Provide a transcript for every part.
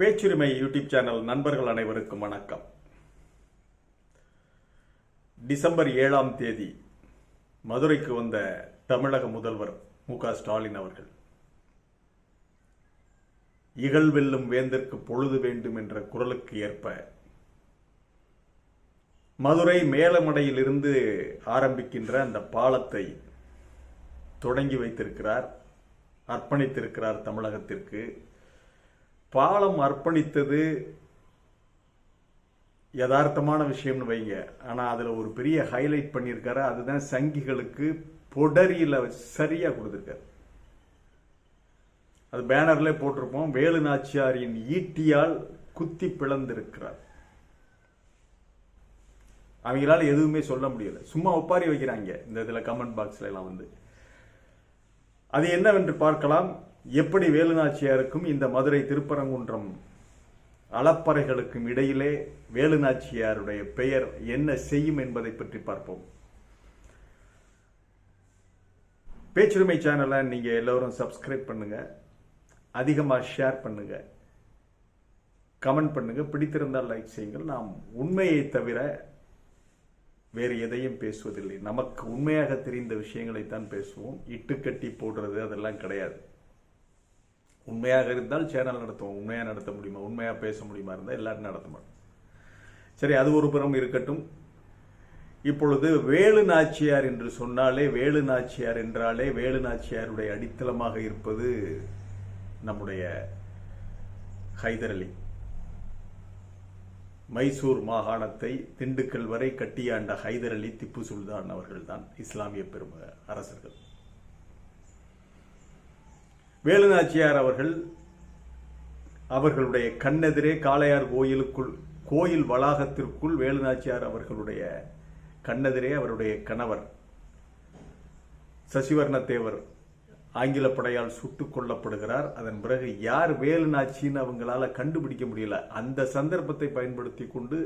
பேச்சுரிமை YouTube channel நண்பர்கள் அனைவருக்கும் வணக்கம். டிசம்பர் ஏழாம் தேதி மதுரைக்கு வந்த தமிழக முதல்வர் மு க ஸ்டாலின் அவர்கள் இகழ் வெல்லும் வேந்தற்கு பொழுது வேண்டும் என்ற குரலுக்கு ஏற்ப மதுரை மேலமடையிலிருந்து ஆரம்பிக்கின்ற அந்த பாலத்தை தொடங்கி வைத்திருக்கிறார் அர்ப்பணித்திருக்கிறார் தமிழகத்திற்கு. பாலம் அர்ப்பணித்தது யதார்த்தமான விஷயம்னு வைங்க. ஆனால் அதில் ஒரு பெரிய ஹைலைட் பண்ணியிருக்காரு. அதுதான் சங்கிகளுக்கு பொடரியில் சரியாக கொடுத்துருக்காரு. அது பேனர்ல போட்டிருப்போம். வேலு நாச்சியாரின் ஈட்டியால் குத்தி பிளந்திருக்கிறார். அவங்களால எதுவுமே சொல்ல முடியல. சும்மா ஒப்பாரி வைக்கிறாங்க. இந்த இதில் கமெண்ட் பாக்ஸ்ல எல்லாம் வந்து. அது என்னவென்று பார்க்கலாம். எப்படி வேலுநாச்சியாருக்கும் இந்த மதுரை திருப்பரங்குன்றம் அளப்பறைகளுக்கும் இடையிலே வேலுநாச்சியாருடைய பெயர் என்ன செய்யும் என்பதை பற்றி பார்ப்போம். பேச்சுரிமை சேனலை நீங்கள் எல்லோரும் சப்ஸ்கிரைப் பண்ணுங்க. அதிகமாக ஷேர் பண்ணுங்க. கமெண்ட் பண்ணுங்க. பிடித்திருந்தால் லைக் செய்யுங்கள். நாம் உண்மையை தவிர வேறு எதையும் பேசுவதில்லை. நமக்கு உண்மையாக தெரிந்த விஷயங்களைத்தான் பேசுவோம். இட்டுக்கட்டி போடுறது அதெல்லாம் கிடையாது. உண்மையாக இருந்தால் சேனல் நடத்துவோம். உண்மையாக நடத்த முடியுமா? உண்மையாக பேச முடியுமா இருந்தால் எல்லாரும் நடத்த மாட்டோம். சரி அது ஒரு புறம் இருக்கட்டும். இப்பொழுது வேலு நாச்சியார் என்று சொன்னாலே வேலு நாச்சியார் என்றாலே வேலு நாச்சியாருடைய அடித்தளமாக இருப்பது நம்முடைய ஹைதர் அலி. மைசூர் மாகாணத்தை திண்டுக்கல் வரை கட்டியாண்ட ஹைதர் அலி திப்பு சுல்தான் அவர்கள்தான் இஸ்லாமிய பெரும அரசர்கள். வேலுநாச்சியார் அவர்கள் அவர்களுடைய கண்ணெதிரே காளையார் கோயிலுக்குள் கோயில் வளாகத்திற்குள் வேலுநாச்சியார் அவர்களுடைய கண்ணெதிரே அவருடைய கணவர் சசிவர்ணத்தேவர் ஆங்கில படையால் சுட்டு கொல்லப்படுகிறார். அதன் பிறகு யார் வேலுநாச்சின்னு அவங்களால கண்டுபிடிக்க முடியல. அந்த சந்தர்ப்பத்தை பயன்படுத்தி கொண்டு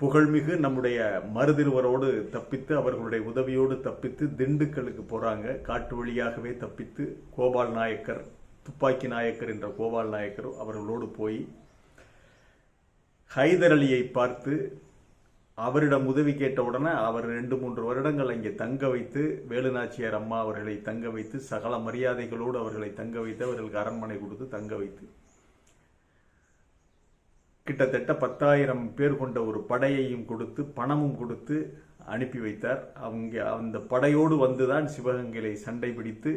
புகழ்மிகு நம்முடைய மருதிருவரோடு தப்பித்து அவர்களுடைய உதவியோடு தப்பித்து திண்டுக்கலுக்கு போறாங்க. காட்டு வழியாகவே தப்பித்து கோபால் நாயக்கர் துப்பாக்கி நாயக்கர் என்ற கோபால் நாயக்கர் அவர்களோடு போய் ஹைதர் அலியை பார்த்து அவரிடம் உதவி கேட்ட உடனே அவர் ரெண்டு மூன்று வருடங்கள் அங்கே தங்க வைத்து வேலுநாச்சியார் அம்மா அவர்களை தங்க வைத்து சகல மரியாதைகளோடு அவர்களை தங்க வைத்து அவர்களுக்கு அரண்மனை கொடுத்து தங்க வைத்து கிட்டத்தட்ட பத்தாயிரம் பேர் கொண்ட ஒரு படையையும் கொடுத்து பணமும் கொடுத்து அனுப்பி வைத்தார். அவங்க அந்த படையோடு வந்துதான் சிவகங்கையை சண்டை பிடித்து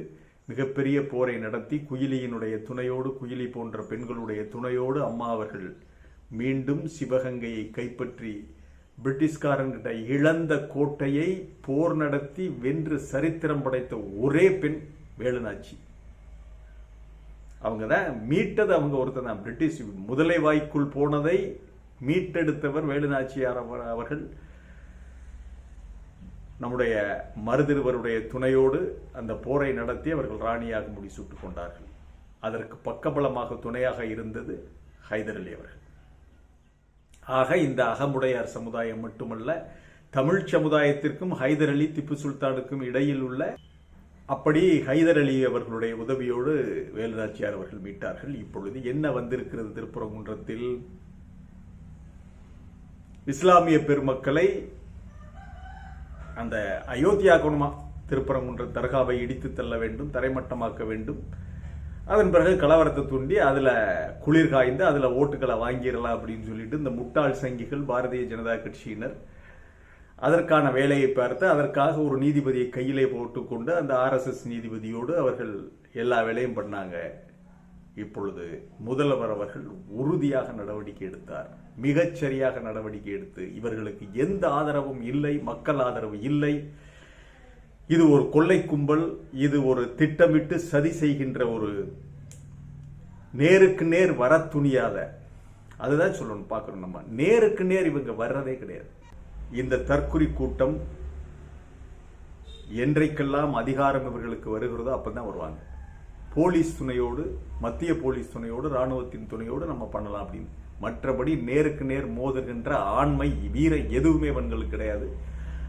மிகப்பெரிய போரை நடத்தி குயிலியினுடைய துணையோடு குயிலி போன்ற பெண்களுடைய துணையோடு அம்மா அவர்கள் மீண்டும் சிவகங்கையை கைப்பற்றி பிரிட்டிஷ்காரன்கிட்ட இழந்த கோட்டையை போர் நடத்தி வென்று சரித்திரம் படைத்த ஒரே பெண் வேலுநாச்சி. அவங்க தான் மீட்டது அவங்க ஒருத்தர் தான். பிரிட்டிஷ் முதலை வாய்க்குள் போனதை மீட்டெடுத்தவர் வேலுநாச்சியார் அவர்கள். நம்முடைய மருதிருவருடைய துணையோடு அந்த போரை நடத்தி அவர்கள் ராணியாக முடிசூட்டுக் கொண்டார்கள். அதற்கு பக்கபலமாக துணையாக இருந்தது ஹைதர் அலி அவர்கள். ஆக இந்த அகமுடையார் சமுதாயம் மட்டுமல்ல தமிழ் சமுதாயத்திற்கும் ஹைதர் அலி திப்பு சுல்தானுக்கும் இடையில் உள்ள அப்படி ஹைதர் அலி அவர்களுடைய உதவியோடு வேலுநாச்சியார் அவர்கள் மீட்டார்கள். இப்பொழுது என்ன வந்திருக்கிறது திருப்பரங்குன்றத்தில் இஸ்லாமிய பெருமக்களை அந்த அயோத்தியா குணமா திருப்பரங்குன்ற தர்காவை இடித்து தள்ள வேண்டும் தரைமட்டமாக்க வேண்டும். அதன் பிறகு கலவரத்தை தூண்டி அதுல குளிர் காய்ந்து அதுல ஓட்டுகளை வாங்கிடலாம் அப்படின்னு சொல்லிட்டு இந்த முட்டாள் சங்கிகள் பாரதிய ஜனதா கட்சியினர் அதற்கான வேலையை பார்த்து அதற்காக ஒரு நீதிபதியை கையிலே போட்டுக்கொண்டு அந்த ஆர்எஸ்எஸ் நீதிபதியோடு அவர்கள் எல்லா வேலையும் பண்ணாங்க. இப்பொழுது முதல்வர் அவர்கள் உறுதியாக நடவடிக்கை எடுத்தார். மிகச்சரியாக நடவடிக்கை எடுத்து இவர்களுக்கு எந்த ஆதரவும் இல்லை மக்கள் ஆதரவு இல்லை. இது ஒரு கொள்ளை கும்பல் இது ஒரு திட்டமிட்டு சதி செய்கின்ற ஒரு நேருக்கு நேர் வர துணியாத அதுதான் சொல்லணும் பார்க்கணும் நம்ம. நேருக்கு நேர் இவங்க வர்றதே கிடையாது. இந்த தற்குறி கூட்டம் என்றைக்கெல்லாம் அதிகாரம் இவர்களுக்கு வருகிறதோ அப்பதான் வருவாங்க. போலீஸ் துணையோடு மத்திய போலீஸ் துணையோடு ராணுவத்தின் துணையோடு நம்ம பண்ணலாம் அப்படின்னு. மற்றபடி நேருக்கு நேர் மோதுகின்ற ஆண்மை வீர எதுவுமே இவங்களுக்கு கிடையாது.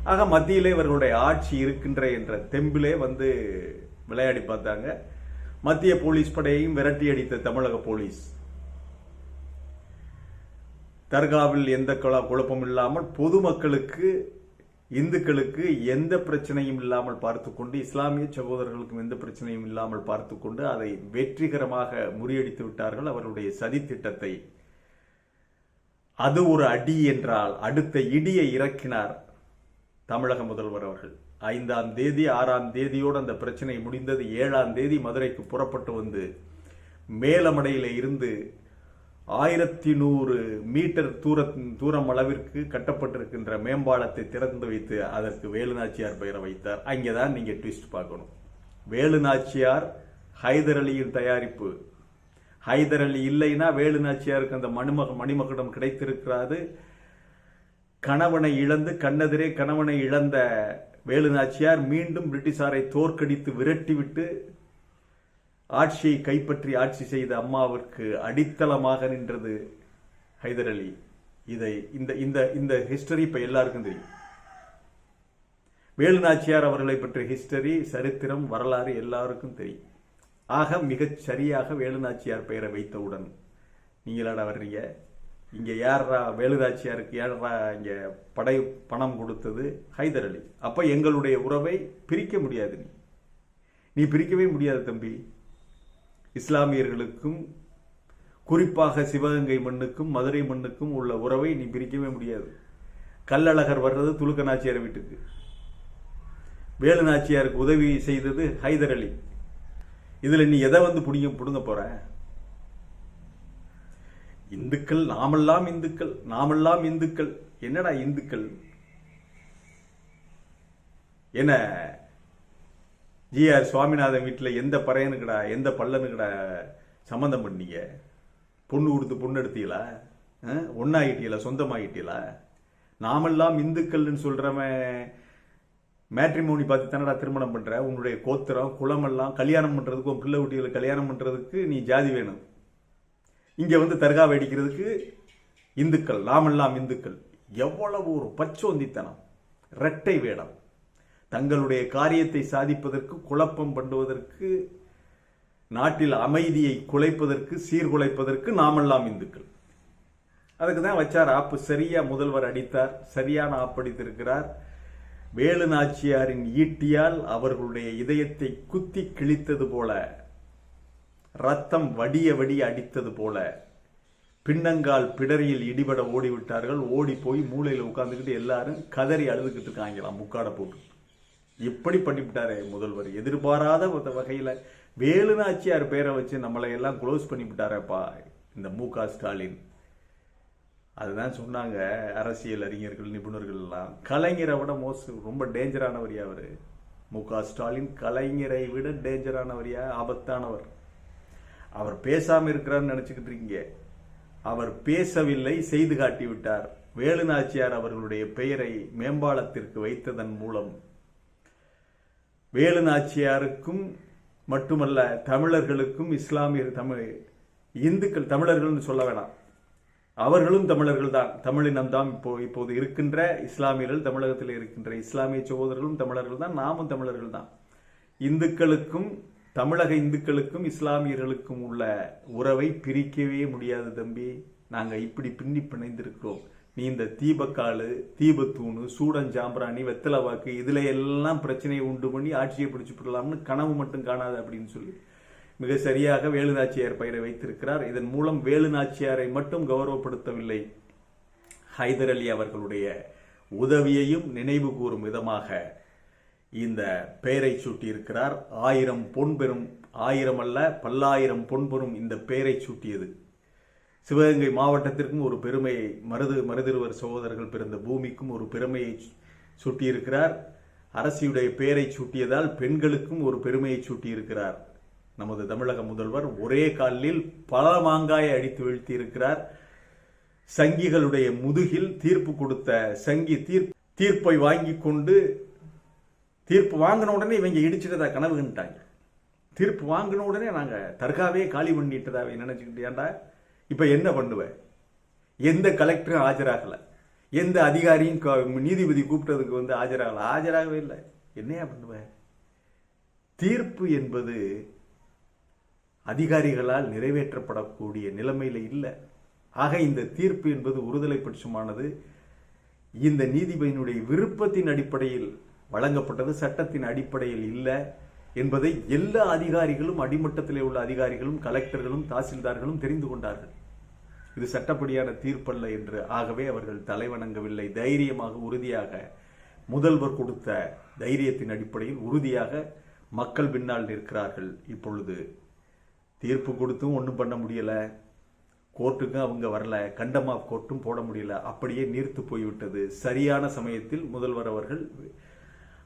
ஆக மத்தியிலே இவர்களுடைய ஆட்சி இருக்கின்ற என்ற தெம்பிலே வந்து விளையாடி பார்த்தாங்க. மத்திய போலீஸ் படையையும் விரட்டி அடித்த தமிழக போலீஸ். தர்காவில் எந்த குழப்பம் இல்லாமல் பொதுமக்களுக்கு இந்துக்களுக்கு எந்த பிரச்சனையும் இல்லாமல் பார்த்துக்கொண்டு இஸ்லாமிய சகோதரர்களுக்கும் எந்த பிரச்சனையும் இல்லாமல் பார்த்துக்கொண்டு அதை வெற்றிகரமாக முறியடித்து விட்டார்கள். அவர்களுடைய சதி திட்டத்தை அது ஒரு அடி என்றால் அடுத்த இடியை இறக்கினார் தமிழக முதல்வர் அவர்கள். ஐந்தாம் தேதி ஆறாம் தேதியோடு அந்த பிரச்சனை முடிந்தது. ஏழாம் தேதி மதுரைக்கு புறப்பட்டு வந்து மேலமடையில் இருந்து ஆயிரத்தி நூறு மீட்டர் தூர தூரம் அளவிற்கு கட்டப்பட்டிருக்கின்ற மேம்பாலத்தை திறந்து வைத்து அதற்கு வேலுநாச்சியார் பெயரை வைத்தார். அங்கே தான் நீங்கள் ட்விஸ்ட் பார்க்கணும் வேலுநாச்சியார் ஹைதர் அலியின் தயாரிப்பு. ஹைதர் அலி இல்லைன்னா வேலுநாச்சியாருக்கு அந்த மணிமக மணிமகுடம் கிடைத்திருக்கிறாது. கணவனை இழந்து கண்ணெதிரே கணவனை இழந்த வேலுநாச்சியார் மீண்டும் பிரிட்டிஷாரை தோற்கடித்து விரட்டிவிட்டு ஆட்சியை கைப்பற்றி ஆட்சி செய்த அம்மாவிற்கு அடித்தளமாக நின்றது ஹைதர் அலி. இதை இந்த இந்த இந்த ஹிஸ்டரி இப்போ எல்லாருக்கும் தெரியும். வேலுநாச்சியார் அவர்களை பற்றிய ஹிஸ்டரி சரித்திரம் வரலாறு எல்லாருக்கும் தெரியும். ஆக மிகச் சரியாக வேலுநாச்சியார் பெயரை வைத்தவுடன் நீங்களாடா வர்றீங்க? இங்கே யாரா வேலுநாச்சியாருக்கு யாரா இங்கே படை பணம் கொடுத்தது? ஹைதர் அலி. அப்போ எங்களுடைய உறவை பிரிக்க முடியாது நீ. நீ பிரிக்கவே முடியாது தம்பி. இஸ்லாமியர்களுக்கும் குறிப்பாக சிவகங்கை மண்ணுக்கும் மதுரை மண்ணுக்கும் உள்ள உறவை நீ பிரிக்கவே முடியாது. கல்லழகர் வர்றது துலுக்க நாச்சியார் வீட்டுக்கு. வேலு நாச்சியாருக்கு உதவி செய்தது ஹைதர் அலி. இதில் நீ எதை வந்து புடிங்க பிடுங்க போற? இந்துக்கள் நாமெல்லாம் இந்துக்கள் நாமெல்லாம் இந்துக்கள். என்னடா இந்துக்கள்? என்ன ஜிஆர் சுவாமிநாதன் வீட்டில் எந்த பறையனுக்குடா எந்த பல்லனுக்குடா சம்மந்தம் பண்ணீங்க? பொண்ணு கொடுத்து பொண்ணு எடுத்தீங்களா? ஒன்றாகிட்டீங்களா சொந்தமாகிட்டீங்களா நாமெல்லாம் இந்துக்கள்னு சொல்கிறவன் மேட்ரிமோனி பார்த்து தானடா திருமணம் பண்ணுற உன்னுடைய கோத்திரம் குலமெல்லாம் கல்யாணம் பண்ணுறதுக்கு உன் பிள்ளை குட்டிகளை கல்யாணம் பண்ணுறதுக்கு நீ ஜாதி வேணும். இங்கே வந்து தர்கா வெடிக்கிறதுக்கு இந்துக்கள் நாமெல்லாம் இந்துக்கள். எவ்வளவு ஒரு பச்சோந்தித்தனம். இரட்டை வேடம். தங்களுடைய காரியத்தை சாதிப்பதற்கு குழப்பம் பண்ணுவதற்கு நாட்டில் அமைதியை குலைப்பதற்கு சீர்குலைப்பதற்கு நாமெல்லாம் இந்துக்கள். அதுக்கு தான் வச்சார் ஆப்பு. சரியா முதல்வர் அடித்தார் சரியான ஆப்படித்திருக்கிறார் வேலு நாச்சியாரின் ஈட்டியால் அவர்களுடைய இதயத்தை குத்தி கிழித்தது போல ரத்தம் வடிய வடிய அடித்தது போல பின்னங்கால் பிடரியில் இடிபட ஓடிவிட்டார்கள். ஓடி போய் மூலையில் உட்காந்துக்கிட்டு எல்லாரும் கதறி அழுதுகிட்டு இருக்காங்களாம் முக்காட போட்டு. எப்படி பண்ணிவிட்டாரு முதல்வர்? எதிர்பாராத ஒரு வகையில் வேலு நாச்சியார் பேரை வச்சு நம்மளை எல்லாம் க்ளோஸ் பண்ணிவிட்டாரப்பா இந்த மு க ஸ்டாலின். அதுதான் சொன்னாங்க அரசியல் அறிஞர்கள் நிபுணர்கள் எல்லாம். கலைஞரை விட மோஸ்ட் ரொம்ப டேஞ்சரானவரியா அவர் மு க ஸ்டாலின் கலைஞரை விட டேஞ்சரானவரியா ஆபத்தானவர். அவர் பேசாமல் இருக்கிறார்னு நினச்சிக்கிட்டு இருக்கீங்க. அவர் பேசவில்லை செய்து காட்டி விட்டார் வேலு நாச்சியார் அவர்களுடைய பெயரை மேம்பாலத்திற்கு வைத்ததன் மூலம். வேலு நாச்சியாருக்கும் மட்டுமல்ல தமிழர்களுக்கும் இஸ்லாமியர் தமிழ் இந்துக்கள் தமிழர்கள்னு சொல்ல வேணாம். அவர்களும் தமிழர்கள் தான். தமிழினம் தான் இப்போ இப்போது இருக்கின்ற இஸ்லாமியர்கள் தமிழகத்தில் இருக்கின்ற இஸ்லாமிய சகோதரர்களும் தமிழர்கள் தான். நாமும் தமிழர்கள் தான். இந்துக்களுக்கும் தமிழக இந்துக்களுக்கும் இஸ்லாமியர்களுக்கும் உள்ள உறவை பிரிக்கவே முடியாது தம்பி. நாங்கள் இப்படி பின்னி பிணைந்திருக்கிறோம். நீ இந்த தீபக்காலு தீபத்தூணு சூடன் ஜாம்பிராணி வெத்தலை வாக்கு இதில் எல்லாம் பிரச்சனையை உண்டு பண்ணி ஆட்சியை பிடிச்சி விடலாம்னு கனவு மட்டும் காணாது அப்படின்னு சொல்லி மிக சரியாக வேலுநாச்சியார் பெயரை வைத்திருக்கிறார். இதன் மூலம் வேலுநாச்சியாரை மட்டும் கௌரவப்படுத்தவில்லை. ஹைதர் அலி அவர்களுடைய உதவியையும் நினைவு கூறும் விதமாக இந்த பெயரை சூட்டியிருக்கிறார். ஆயிரம் பொன் பெறும் ஆயிரம் அல்ல பல்லாயிரம் பொன் பெறும் இந்த பெயரை சூட்டியது. சிவகங்கை மாவட்டத்திற்கும் ஒரு பெருமையை மருது மருதிருவர் சகோதரர்கள் பிறந்த பூமிக்கும் ஒரு பெருமையை சூட்டியிருக்கிறார். அரசியுடைய பெயரை சூட்டியதால் பெண்களுக்கும் ஒரு பெருமையை சூட்டியிருக்கிறார். நமது தமிழக முதல்வர் ஒரே காலில் பல மாங்காயை அடித்து வீழ்த்தி இருக்கிறார் சங்கிகளுடைய முதுகில் தீர்ப்பு கொடுத்த சங்கி தீர் தீர்ப்பை வாங்கி கொண்டு தீர்ப்பு வாங்கின உடனே இவங்க இடிச்சிட்டதா கனவுன்ட்டாங்க தீர்ப்பு வாங்கின உடனே நாங்கள் தர்காவே காலி பண்ணிட்டதாவே நினைச்சுக்கிட்டு ஏன்டா இப்போ என்ன பண்ணுவேன் எந்த கலெக்டரும் ஆஜராகலை. எந்த அதிகாரியும் க- நீதிபதி கூப்பிட்டதுக்கு வந்து ஆஜராகலை. ஆஜராகவே இல்லை. என்னையா பண்ணுவேன் தீர்ப்பு என்பது அதிகாரிகளால் நிறைவேற்றப்படக்கூடிய நிலைமையில் இல்லை. ஆக இந்த தீர்ப்பு என்பது ஒருதலை பட்சமானது இந்த நீதிபதியினுடைய விருப்பத்தின் அடிப்படையில் வழங்கப்பட்டது சட்டத்தின் அடிப்படையில் இல்லை. என்பதை எல்லா அதிகாரிகளும் அடிமட்டத்திலே உள்ள அதிகாரிகளும் கலெக்டர்களும் தாசில்தார்களும் தெரிந்து கொண்டார்கள். இது சட்டப்படியான தீர்ப்பல்ல என்று. ஆகவே அவர்கள் தலைவணங்கவில்லை. தைரியமாக உறுதியாக முதல்வர் கொடுத்த தைரியத்தின் அடிப்படையில் உறுதியாக மக்கள் பின்னால் நிற்கிறார்கள். இப்பொழுது தீர்ப்பு கொடுத்தும் ஒன்றும் பண்ண முடியலை. கோர்ட்டுக்கும் அவங்க வரல. கண்டமா கோர்ட்டும் போட முடியல. அப்படியே நீர்த்து போய்விட்டது. சரியான சமயத்தில் முதல்வர் அவர்கள்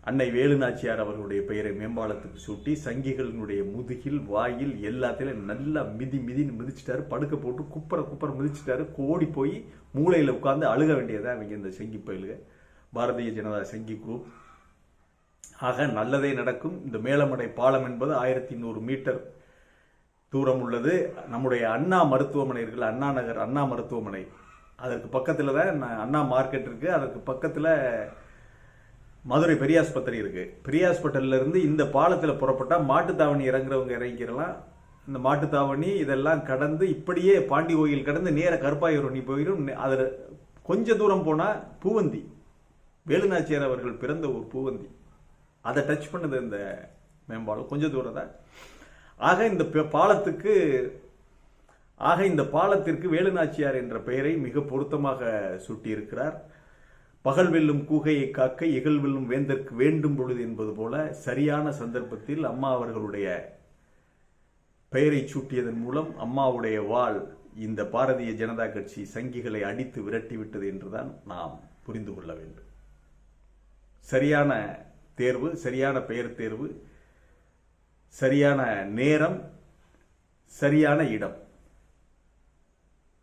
அன்னை வேலுநாச்சியார் அவர்களுடைய பெயரை மேம்பாலத்துக்கு சூட்டி சங்கிகளினுடைய முதுகில் வாயில் எல்லாத்திலையும் நல்லா மிதி மிதின்னு மிதிச்சிட்டாரு. படுக்க போட்டு குப்பரை குப்பரை மிதிச்சிட்டாரு. கோடி போய் மூளையில் உட்கார்ந்து அழுக வேண்டியதான் அவங்க இந்த சங்கி பயிலுக. பாரதிய ஜனதா சங்கி குரூப் ஆக நல்லதே நடக்கும். இந்த மேலமடை பாலம் என்பது ஆயிரத்தி நூறு மீட்டர் தூரம் உள்ளது. நம்முடைய அண்ணா மருத்துவமனை இருக்குல்ல அண்ணா நகர் அண்ணா மருத்துவமனை. அதற்கு பக்கத்தில் தான் அண்ணா மார்க்கெட் இருக்குது அதற்கு பக்கத்தில் மதுரை பெரியாஸ்பத்திரி இருக்கு. பெரியாஸ்பத்திரில இருந்து இந்த பாலத்தில் புறப்பட்டா மாட்டுத்தாவணி இறங்குறவங்க இறங்கிக்கலாம் இந்த மாட்டுத்தாவணி இதெல்லாம் கடந்து இப்படியே பாண்டி கோயில் கடந்து நேர கருப்பாயூரணி போயிடும் அதில் அதுல கொஞ்ச தூரம் போனால் பூவந்தி. வேலுநாச்சியார் அவர்கள் பிறந்த ஒரு பூவந்தி. அதை டச் பண்ணது இந்த மேம்பாலம். கொஞ்சம் தூரம் தான். ஆக இந்த பாலத்துக்கு ஆக இந்த பாலத்திற்கு வேலுநாச்சியார் என்ற பெயரை மிக பொருத்தமாக சூட்டியிருக்கிறார். பகல் வெல்லும் கூகையை காக்க இகல் வெல்லும் வேந்தற்கு வேண்டும் பொழுது என்பது போல சரியான சந்தர்ப்பத்தில் அம்மா அவர்களுடைய பெயரை சூட்டியதன் மூலம் அம்மாவுடைய வாள் இந்த பாரதிய ஜனதா கட்சி சங்கிகளை அடித்து விரட்டிவிட்டது என்றுதான் நாம் புரிந்து கொள்ள வேண்டும். சரியான தேர்வு சரியான பெயர் தேர்வு சரியான நேரம் சரியான இடம்.